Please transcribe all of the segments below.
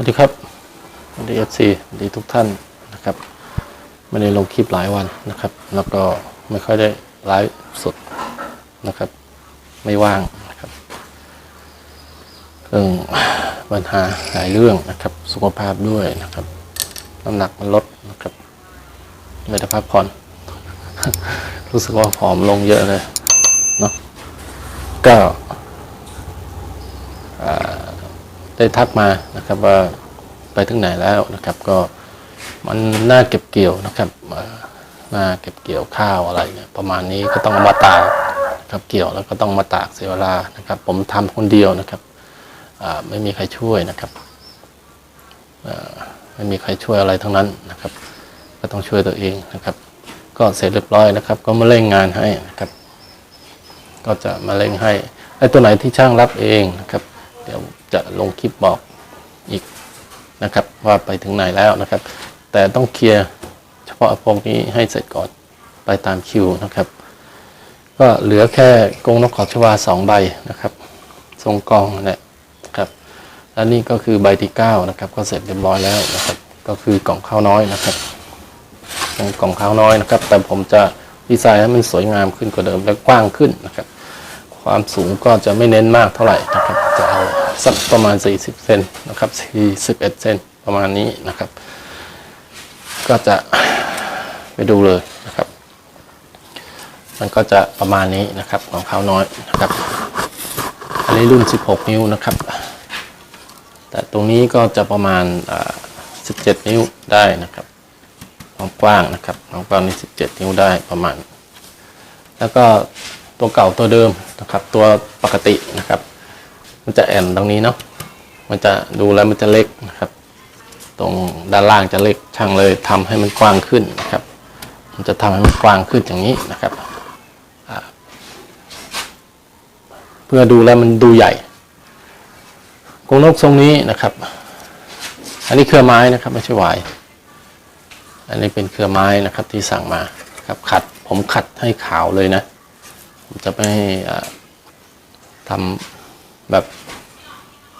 วัสดีครับสวัสดีเอฟซีสวัสดีทุกท่านนะครับไม่ได้ลงคลิปหลายวันนะครับ แล้วก็ไม่ค่อยได้ไลฟ์สดนะครับ ไม่ว่างนะครับเรื่องปัญหาหลายเรื่องนะครับ สุขภาพด้วยนะครับน้ำหนักมันลดนะครับไม่ได้พักผ่อน รู้สึกว่าผอมลงเยอะเลยเนาะก็ ได้ทักมานะครับว่าไปถึงไหนแล้วนะครับ ก็มันน่าเก็บเกี่ยวนะครับน่าเก็บเกี่ยวข้าวอะไรเนี่ยประมาณนี้ก็ต้องมาตากนะครับเกี่ยวแล้วก็ต้องมาตากเสียเวลานะครับ ผมทำคนเดียวนะครับไม่มีใครช่วยนะครับไม่มีใครช่วยอะไรทั้งนั้นนะครับ ก็ต้องช่วยตัวเองนะครับ ก็เสร็จเรียบร้อยนะครับ ก็มาเร่งงานให้นะครับ ก็จะมาเร่งให้ไอ้ตัวไหนที่ช่างรับเองนะครับ เดี๋ยว จะลงคลิปบอกอีกนะครับ ว่าไปถึงไหนแล้วนะครับ แต่ต้องเคลียร์เฉพาะพวกนี้ให้เสร็จก่อนไปตามคิวนะครับ ก็เหลือแค่กรงนกขอชวาสองใบนะครับ ทรงกองนั่นแหละครับและนี่ก็คือใบที่เก้านะครับ ก็เสร็จเรียบร้อยแล้วนะครับ ก็คือกล่องข้าวน้อยนะครับกล่องข้าวน้อยนะครับ แต่ผมจะดีไซน์ให้มันสวยงามขึ้นกว่าเดิมและกว้างขึ้นนะครับ ความสูงก็จะไม่เน้นมากเท่าไหร่นะครับ จะเอาสักประมาณ 40 เซนนะครับ41เซนประมาณนี้นะครับ ก็จะไปดูเลยนะครับ มันก็จะประมาณนี้นะครับของข้าวน้อยนะครับ อันนี้รุ่น 16 นิ้วนะครับ แต่ตรงนี้ก็จะประมาณ 17 นิ้วได้นะครับความกว้างนะครับความกว้างนี่17 นิ้วได้ประมาณ แล้วก็ตัวเก่าตัวเดิมนะครับ ตัวปกตินะครับ มันจะแอนตรงนี้เนาะมันจะดูแล้วมันจะเล็กนะครับ ตรงด้านล่างจะเล็กช่างเลยทำให้มันกว้างขึ้นนะครับ มันจะทำให้มันกว้างขึ้นอย่างนี้นะครับเพื่อดูแล้วมันดูใหญ่กงนกทรงนี้นะครับ อันนี้เครือไม้นะครับไม่ใช่วาย อันนี้เป็นเครือไม้นะครับที่สั่งมาครับขัดผมขัดให้ขาวเลยนะผมจะไม่อ่าทำ แบบ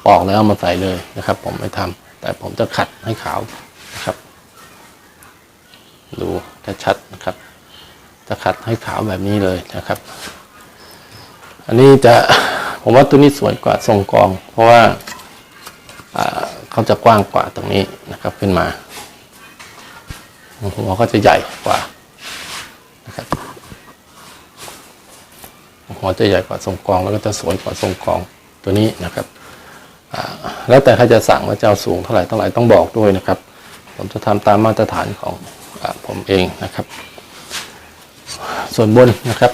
ปอกแล้วเอามาใส่เลยนะครับ ผมไม่ทำแต่ผมจะขัดให้ขาวนะครับ ดูชัดๆนะครับ จะขัดให้ขาวแบบนี้เลยนะครับ อันนี้จะผมว่าตัวนี้สวยกว่าทรงกอง เพราะว่าเขาจะกว้างกว่าตรงนี้นะครับขึ้นมาหัวก็จะใหญ่กว่านะครับหัวจะใหญ่กว่าทรงกองแล้วก็จะสวยกว่าทรงกอง ตัวนี้นะครับแล้วแต่ใครจะสั่งว่าจะเอาสูงเท่าไหร่เท่าไหร่ต้องบอกด้วยนะครับ ผมจะทำตามมาตรฐานของอผมเองนะครับ ส่วนบนนะครับ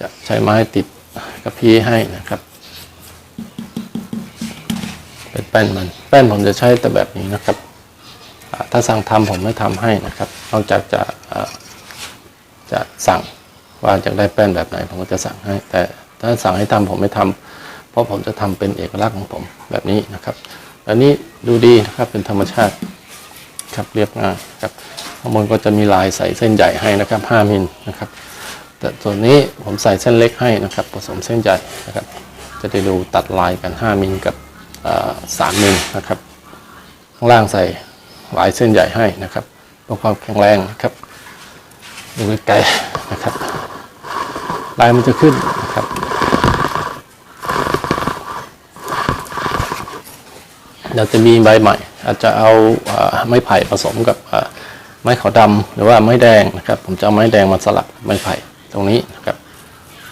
จะใช้ไม้ติดกระพี้ให้นะครับ เป็นแป้นมันแป้นผมจะใช้แต่แบบนี้นะครับ ถ้าสั่งทำผมไม่ทำให้นะครับ นอกจากจะจะสั่งว่าจะได้แป้นแบบไหนผมก็จะสั่งให้แต่ ถ้าสั่งให้ทำผมไม่ทำเพราะผมจะทำเป็นเอกลักษณ์ของผมแบบนี้นะครับแบบนี้ดูดีนะครับเป็นธรรมชาติครับเรียบง่ายครับข้างบนก็จะมีลายใส่เส้นใหญ่ให้นะครับ5มิลนะครับ แต่ส่วนนี้ผมใส่เส้นเล็กให้นะครับ ผสมเส้นใหญ่นะครับ จะได้ดูตัดลายกัน 5มิลกับอ่า3มิลนะครับ ข้างล่างใส่ลายเส้นใหญ่ให้นะครับเพื่อความแข็งแรงนะครับดูใกลๆนะครับ ลายมันจะขึ้นนะครับ เราจะมีใบใหม่ อาจจะเอาไม้ไผ่ผสมกับไม้ขาวดำหรือว่าไม้แดงนะครับ ผมจะเอาไม้แดงมาสลับไม้ไผ่ตรงนี้นะครับ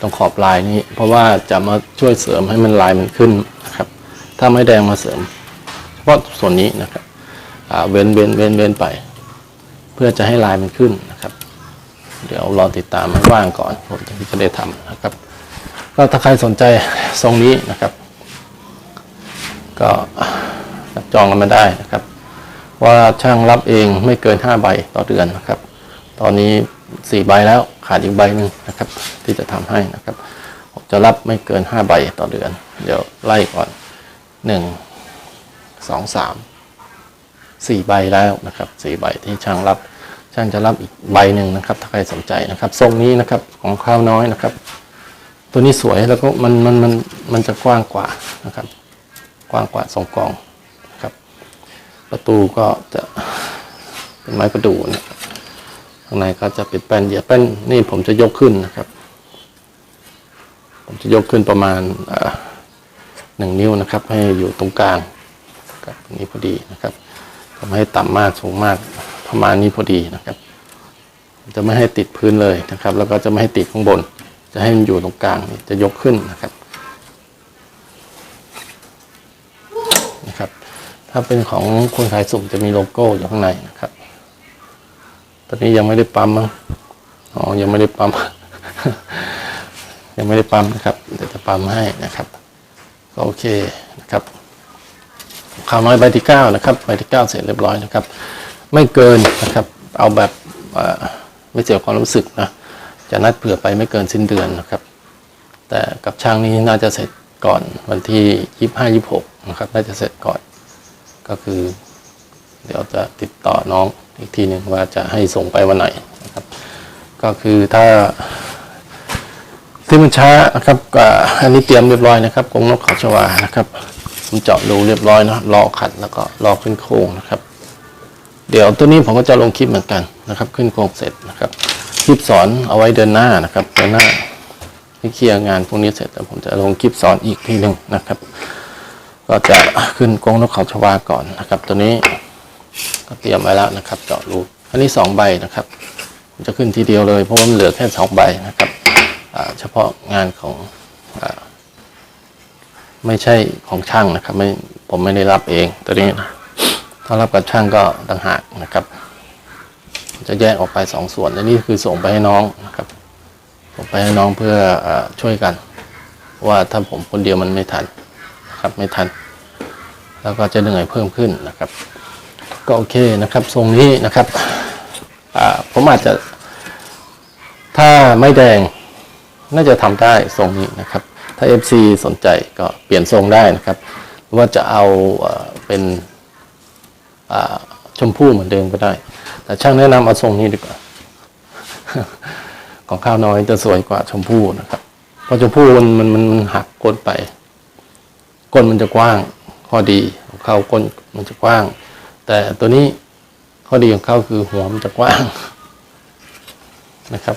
ตรงขอบลายนี้ เพราะว่าจะมาช่วยเสริมให้มันลายมันขึ้นนะครับ ถ้าไม้แดงมาเสริมเฉพาะส่วนนี้นะครับเว้นเว้นเว้นเว้นไป เพื่อจะให้ลายมันขึ้นนะครับ เดี๋ยวรอติดตามว่างก่อนผมจะได้ทำนะครับก็ถ้าใครสนใจทรงนี้นะครับ ก็ จองกันมาได้นะครับ ว่าช่างรับเองไม่เกิน 5 ใบต่อเดือนนะครับ ตอนนี้ 4 ใบแล้วขาดอีกใบหนึ่งนะครับ ที่จะทำให้นะครับจะรับไม่เกิน 5 ใบต่อเดือน เดี๋ยวไล่ก่อน1สองสามสี่ใบแล้วนะครับสี่ใบที่ช่างรับช่างจะรับอีกใบหนึ่งนะครับ ถ้าใครสนใจนะครับทรงนี้นะครับของข้าวน้อยนะครับ ตัวนี้สวยแล้วก็มันมันมันมันจะกว้างกว่านะครับ กว้างกว่าสองกล่อง ประตูก็จะเป็นไม้ประดูนี่ยข้างในก็จะเป็นแป้นเหยียบแป้นนี่ผมจะยกขึ้นนะครับ ผมจะยกขึ้นประมาณหนึ่งนิ้วนะครับ ให้อยู่ตรงกลางกับนี้พอดีนะครับจะไม่ให้ต่ำมากสูงมากประมาณนี้พอดีนะครับ จะไม่ให้ติดพื้นเลยนะครับ แล้วก็จะไม่ให้ติดข้างบน จะให้มันอยู่ตรงกลางจะยกขึ้นนะครับนะครับ ถ้าเป็นของคนขายสุ่มจะมีโลโก้อยู่ข้างในนะครับ ตอนนี้ยังไม่ได้ปั๊มมั้งอ๋อ ยังไม่ได้ปั๊ม ยังไม่ได้ปั๊มนะครับ เดี๋ยวจะปั๊มให้นะครับ ก็โอเคนะครับข่าวน้อยใบที่เก้านะครับ ใบที่เก้าเสร็จเรียบร้อยนะครับ ไม่เกินนะครับ เอาแบบไม่เสียความรู้สึกนะ จะนัดเผื่อไปไม่เกินสิ้นเดือนนะครับ แต่กับช่างนี้น่าจะเสร็จก่อนวันที่ยี่ห้ายี่หกนะครับ น่าจะเสร็จก่อน ก็คือ เดี๋ยวจะติดต่อน้องอีกทีหนึ่งว่าจะให้ส่งไปวันไหนนะครับ ก็คือถ้าที่มันช้านะครับอันนี้เตรียมเรียบร้อยนะครับกรงนกเขาชวานะครับผมเจาะรูเรียบร้อยนะครับรอขัดแล้วก็รอขึ้นโครงนะครับ เดี๋ยวตัวนี้ผมก็จะลงคลิปเหมือนกันนะครับ ขึ้นโครงเสร็จนะครับคลิปสอนเอาไว้เดือนหน้านะครับเดือนหน้าที่เคลียร์งานพวกนี้เสร็จแล้วผมจะลงคลิปสอนอีกทีหนึ่งนะครับ ก็จะขึ้นกรงนกเขาชวาก่อนนะครับ ตัวนี้ก็เตรียมไว้แล้วนะครับ เจาะรูอันนี้สองใบนะครับจะขึ้นทีเดียวเลยเพราะว่ามันเหลือแค่สองใบนะครับเฉพาะงานของอไม่ใช่ของช่างนะครับไม่ผมไม่ได้รับเองตัวนี้นะถ้ารับกับช่างก็ต่างหากนะครับ จะแยกออกไปสองส่วนอันนี้คือส่งไปให้น้องนะครับส่งไปให้น้องเพื่ออช่วยกัน ว่าถ้าผมคนเดียวมันไม่ทัน นะครับไม่ทัน แล้วก็จะเหนื่อยเพิ่มขึ้นนะครับ ก็โอเคนะครับ ทรงนี้นะครับผมอาจจะถ้าไม่แดงน่าจะทำได้ทรงนี้นะครับ ถ้า FC สนใจก็เปลี่ยนทรงได้นะครับ ว่าจะเอาเป็นชมพู่เหมือนเดิมก็ได้ แต่ช่างแนะนำเอาทรงนี้ดีกว่า ของข้าวน้อยจะสวยกว่าชมพู่นะครับ เพราะชมพู่มันมันมันหักก้นไป ก้นมันจะกว้างข้อดีของเขาก้นมันจะกว้าง แต่ตัวนี้ข้อดีของเขาคือหัวมันจะกว้างนะครับ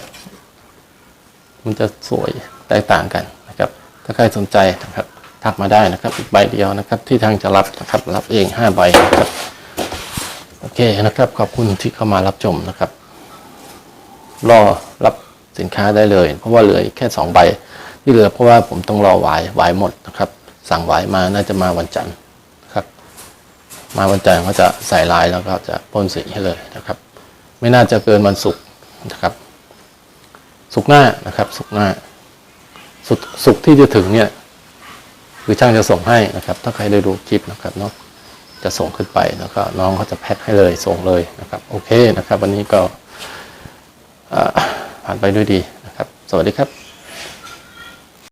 มันจะสวยแตกต่างกันนะครับ ถ้าใครสนใจนะครับทักมาได้นะครับ อีกใบเดียวนะครับ ที่ทางจะรับนะครับ รับเองห้าใบนะครับโอเคนะครับ ขอบคุณที่เข้ามารับชมนะครับ รอรับสินค้าได้เลย เพราะว่าเหลือแค่สองใบที่เหลือเพราะว่าผมต้องรอหวายหวายหมดนะครับ สั่งหวายมาน่าจะมาวันจันทร์ครับ มาวันจันทร์เขาจะใส่ลายแล้วก็จะพ่นสีให้เลยนะครับ ไม่น่าจะเกินวันศุกร์นะครับสุกร์หน้านะครับสุกร์หน้าสุกร์สุกที่จะถึงเนี่ย คือช่างจะส่งให้นะครับ ถ้าใครได้ดูคลิปนะครับเนาะจะส่งขึ้นไปแล้วก็น้องเขาจะแพ็คให้เลยส่งเลยนะครับ โอเคนะครับ วันนี้ก็ผ่านไปด้วยดีนะครับ สวัสดีครับ